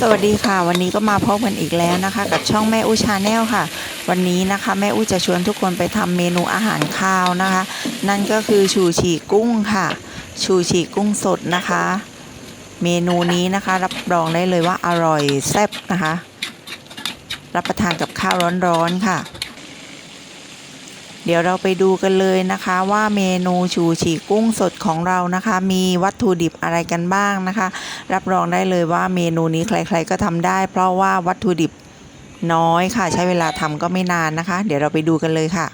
สวัสดีค่ะ วันนี้ก็มาพบกันอีกแล้วนะคะ กับช่องแม่อู้ชาแนลค่ะ วันนี้นะคะแม่อู้จะชวนทุกคนไปทำเมนูอาหารข้าวนะคะ นั่นก็คือชูชีกุ้งค่ะ ชูชีกุ้งสดนะคะ เมนูนี้นะคะรับรองได้เลยว่าอร่อยแซ่บนะคะ รับประทานกับข้าวร้อนๆค่ะ เดี๋ยวเราไปดูกันเลยนะคะว่าเมนูชูชีกุ้งสดของเรานะคะ มีวัตถุดิบอะไรกันบ้างนะคะ รับรองได้เลยว่าเมนูนี้ใครๆก็ทำได้ เพราะว่าวัตถุดิบน้อยค่ะ ใช้เวลาทำก็ไม่นานนะคะ เดี๋ยวเราไปดูกันเลยค่ะ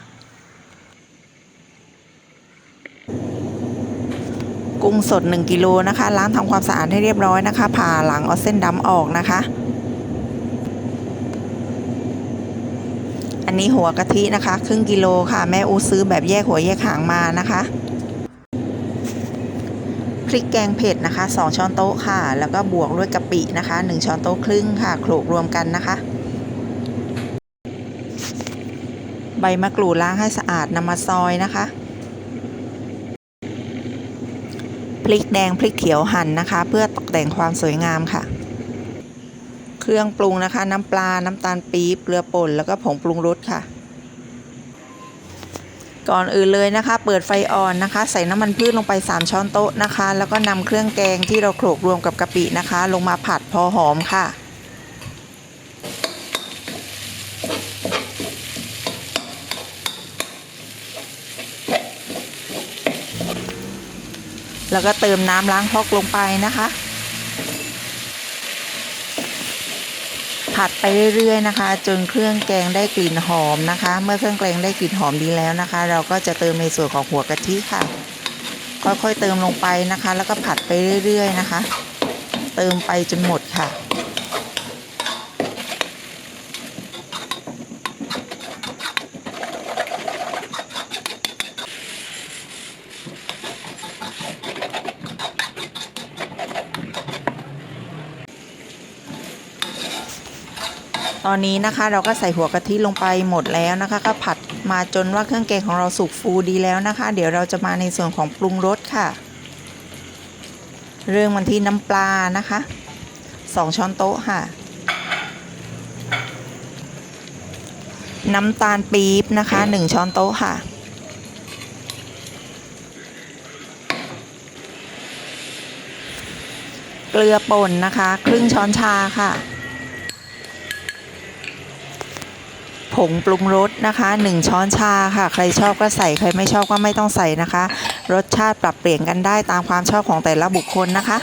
กุ้งสด 1 กิโลนะคะ ล้างทำความสะอาดให้เรียบร้อยนะคะ ผ่าหลังเอาเส้นดำออกนะคะ อันนี้หัวกะทินะคะ ครึ่งกิโลค่ะ แม่อูซื้อแบบแยกหัวแยกหางมานะคะพริกแกงเผ็ดนะคะ 2 ช้อนโต๊ะค่ะ แล้วก็บวกด้วยกะปินะคะ 1 ช้อนโต๊ะครึ่งค่ะโขลกรวมกันนะคะ ใบมะกรูดล้างให้สะอาดนำมาซอยนะคะ พริกแดงพริกเขียวหั่นนะคะ เพื่อตกแต่งความสวยงามค่ะ รื่องปรุงนะคะ น้ำปลา น้ำตาลปี๊บเกลือป่น แล้วก็ผงปรุงรสค่ะ ก่อนอื่นเลยนะคะ เปิดไฟอ่อนนะคะ ใส่น้ำมันพืชลงไป 3 ช้อนโต๊ะนะคะ แล้วก็นำเครื่องแกงที่เราโขลกรวมกับกะปินะคะ ลงมาผัดพอหอมค่ะแล้วก็เติมน้ำล้างพอกลงไปนะคะ ผัดไปเรื่อยๆนะคะ จนเครื่องแกงได้กลิ่นหอมนะคะ เมื่อเครื่องแกงได้กลิ่นหอมดีแล้วนะคะ เราก็จะเติมในส่วนของหัวกะทิค่ะ ค่อยๆเติมลงไปนะคะ แล้วก็ผัดไปเรื่อยๆนะคะ เติมไปจนหมดค่ะ ตอนนี้นะคะเราก็ใส่หัวกะทิลงไปหมดแล้วนะคะ ก็ผัดมาจนว่าเครื่องแกงของเราสุกฟูดีแล้วนะคะ เดี๋ยวเราจะมาในส่วนของปรุงรสค่ะ เรื่องมันที่น้ำปลานะคะ2ช้อนโต๊ะค่ะ น้ำตาลปี๊บนะคะ 1 ช้อนโต๊ะค่ะ เกลือป่นนะคะ ครึ่งช้อนชาค่ะ ผงปรุงรสนะคะ 1 ช้อนชาค่ะ ใครชอบก็ใส่ใครไม่ชอบก็ไม่ต้องใส่นะคะ รสชาติปรับเปลี่ยนกันได้ตามความชอบของแต่ละบุคคลนะคะ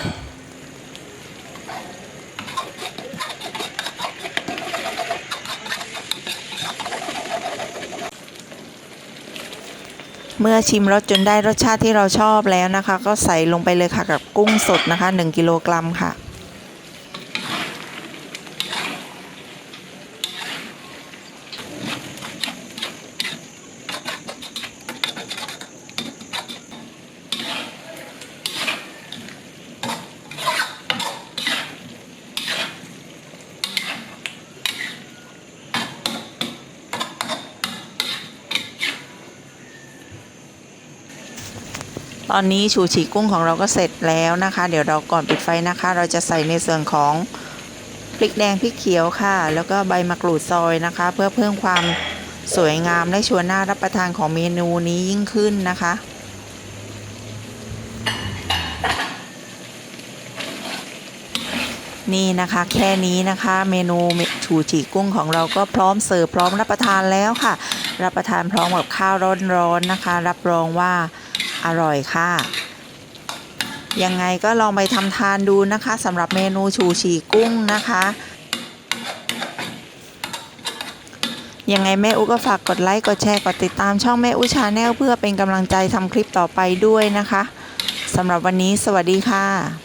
เมื่อชิมรสจนได้รสชาติที่เราชอบแล้วนะคะ ก็ใส่ลงไปเลยค่ะกับกุ้งสดนะคะ 1 กิโลกรัมค่ะ ตอนนี้ชูชีกุ้งของเราก็เสร็จแล้วนะคะ เดี๋ยวเราก่อนปิดไฟนะคะ เราจะใส่ในส่วนของพริกแดงพริกเขียวค่ะ แล้วก็ใบมะกรูดซอยนะคะ เพื่อเพิ่มความสวยงามและชวนน่ารับประทานของเมนูนี้ยิ่งขึ้นนะคะนี่นะคะแค่นี้นะคะเมนูชูชีกุ้งของเราก็พร้อมเสิร์ฟพร้อมรับประทานแล้วค่ะ รับประทานพร้อมกับข้าวร้อนๆนะคะ รับรองว่า อร่อยค่ะ ยังไงก็ลองไปทำทานดูนะคะสำหรับเมนูชูชีกุ้งนะคะยังไงแม่อุก็ฝากกดไลค์กดแชร์กดติดตามช่องแม่อุชาแนลเพื่อเป็นกำลังใจทำคลิปต่อไปด้วยนะคะสำหรับวันนี้สวัสดีค่ะ